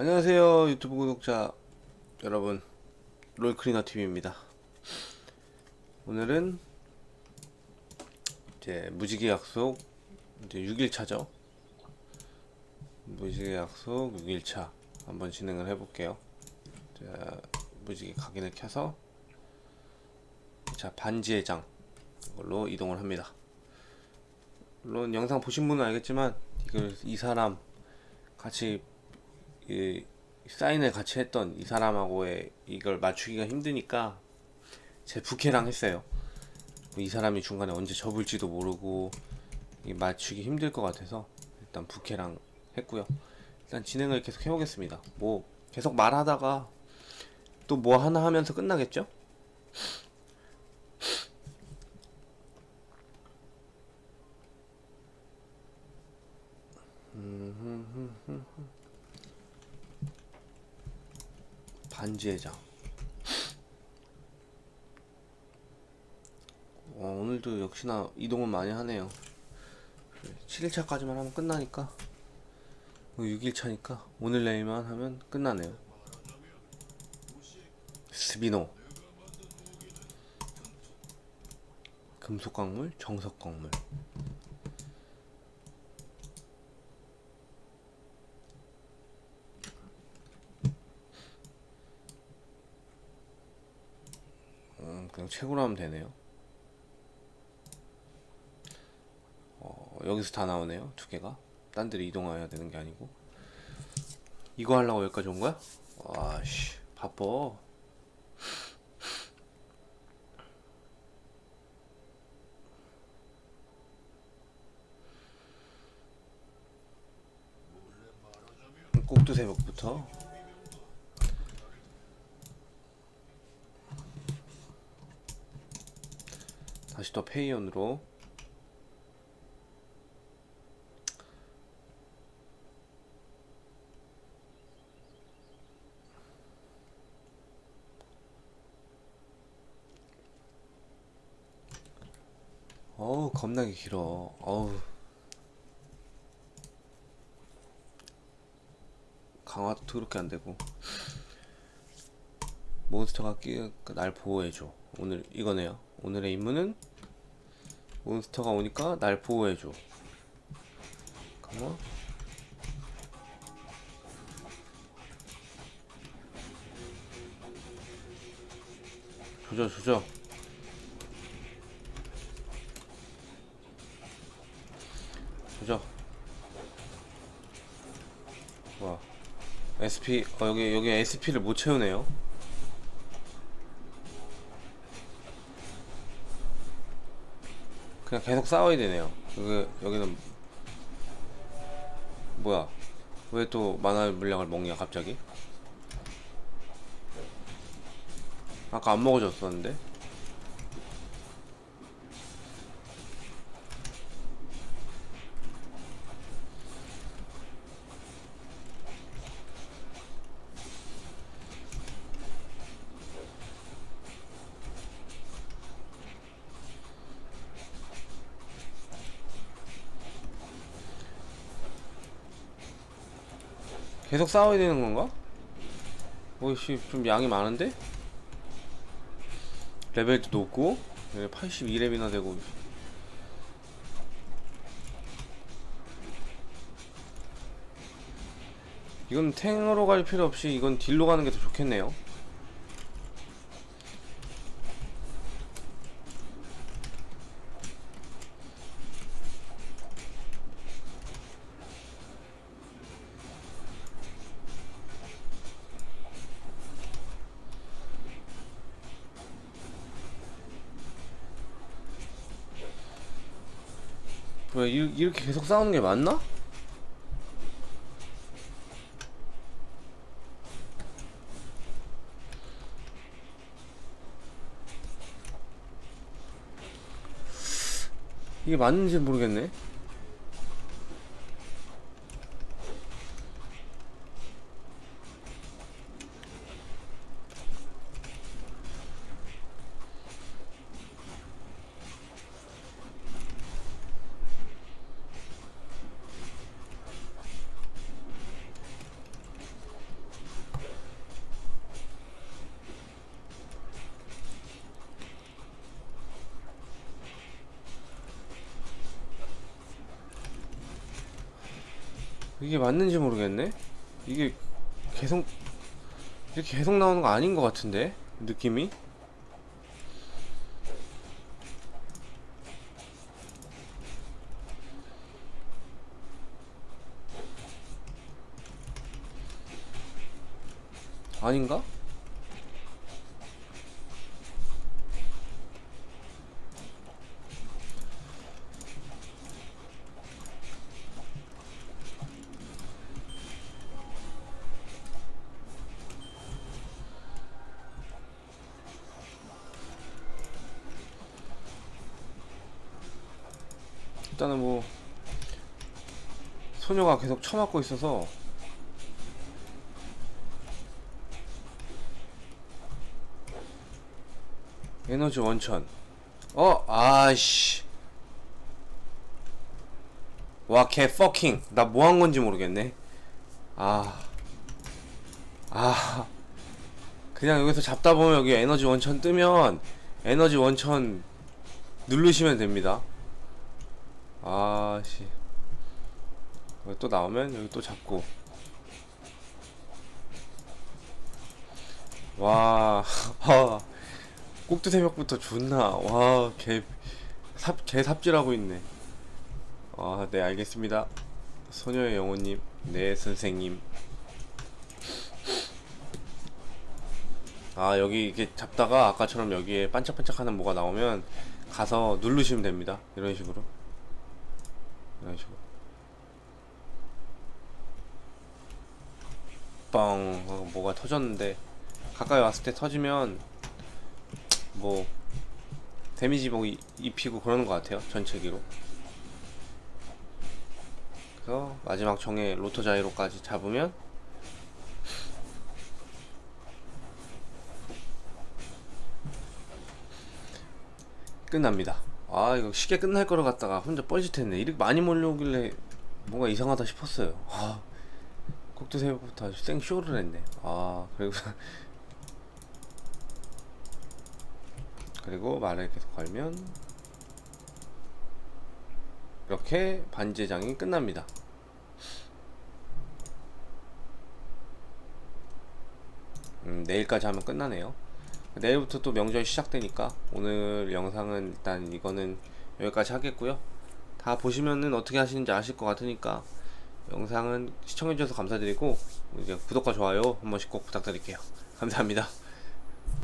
안녕하세요 유튜브 구독자 여러분 롤크리너 TV입니다. 오늘은 이제 무지개 약속 이제 6일차죠. 무지개 약속 6일차 한번 진행을 해볼게요. 자, 무지개 각인을 켜서 자 반지의 장 이걸로 이동을 합니다. 물론 영상 보신 분은 알겠지만 이걸 이 사람 같이 이 사인을 같이 했던 이 사람하고의 이걸 맞추기가 힘드니까 제 부캐랑 했어요. 이 사람이 중간에 언제 접을지도 모르고 이 맞추기 힘들 것 같아서 일단 부캐랑 했고요. 일단 진행을 계속 해보겠습니다. 뭐 계속 말하다가 또 뭐 하나 하면서 끝나겠죠? 반지의 장. 어, 오늘도 역시나 이동은 많이 하네요. 7일차까지만 하면 끝나니까 6일차니까 오늘 내일만 하면 끝나네요. 스비노 금속광물, 정석광물 음, 그냥 최고로 하면 되네요. 어, 여기서 다 나오네요. 두 개가. 딴 데로 이동해야 되는 게 아니고. 이거 하려고 여기까지 온 거야? 와, 씨. 바빠. 꼭두 새벽부터. 다시 또 페이온으로. 어우 겁나게 길어. 어우. 강화도 더럽게 안되고 몬스터가 끼, 날 보호해줘. 오늘 이거네요. 오늘의 임무는 몬스터가 오니까 날 보호해줘. 강화 조져 조져. 조져. 와. SP 어 여기 여기 SP를 못 채우네요 그냥 계속 싸워야 되네요. 여기 여기는 뭐야? 왜 또 만화 물량을 먹냐 갑자기? 아까 안 먹어줬었는데 계속 싸워야 되는 건가? 오이씨 좀 양이 많은데? 레벨도 높고 82렙이나 되고 이건 탱으로 갈 필요 없이 이건 딜로 가는 게 더 좋겠네요 이, 이렇게 계속 싸우는 게 맞나? 이게 맞는지 모르겠네 이게 맞는지 모르겠네. 이게 계속 이렇게 계속 나오는 거 아닌 것 같은데 느낌이. 아닌가? 일단은 뭐 소녀가 계속 쳐맞고 있어서 에너지 원천. 어 아씨. 와개 퍼킹 나 뭐 한 건지 모르겠네. 아 아, 그냥 여기서 잡다 보면 여기 에너지 원천 뜨면 에너지 원천 누르시면 됩니다. 아씨. 여기 또 나오면 여기 또 잡고. 와, 아, 꼭두 새벽부터 존나, 와, 개, 삽질하고 있네. 아, 네, 알겠습니다. 소녀의 영혼님, 네, 선생님. 아, 여기 이렇게 잡다가 아까처럼 여기에 반짝반짝하는 뭐가 나오면 가서 누르시면 됩니다. 이런 식으로. 이런 식으로. 뭐가 터졌는데 가까이 왔을 때 터지면 뭐 데미지 뭐 이- 입히고 그러는 것 같아요 전체기로 그래서 마지막 총에 로토 자이로까지 잡으면 끝납니다 아 이거 쉽게 끝날 거를 갖다가 혼자 뻘짓했네. 이렇게 많이 몰려오길래 뭔가 이상하다 싶었어요. 아 꼭두 새벽부터 아주 생쇼를 했네. 아 그리고 그리고 말을 계속 걸면 이렇게 반제장이 끝납니다. 음, 내일까지 하면 끝나네요 내일부터 또 명절 시작되니까 오늘 영상은 일단 이거는 여기까지 하겠고요. 다 보시면은 어떻게 하시는지 아실 것 같으니까 영상은 시청해주셔서 감사드리고 이제 구독과 좋아요 한 번씩 꼭 부탁드릴게요. 감사합니다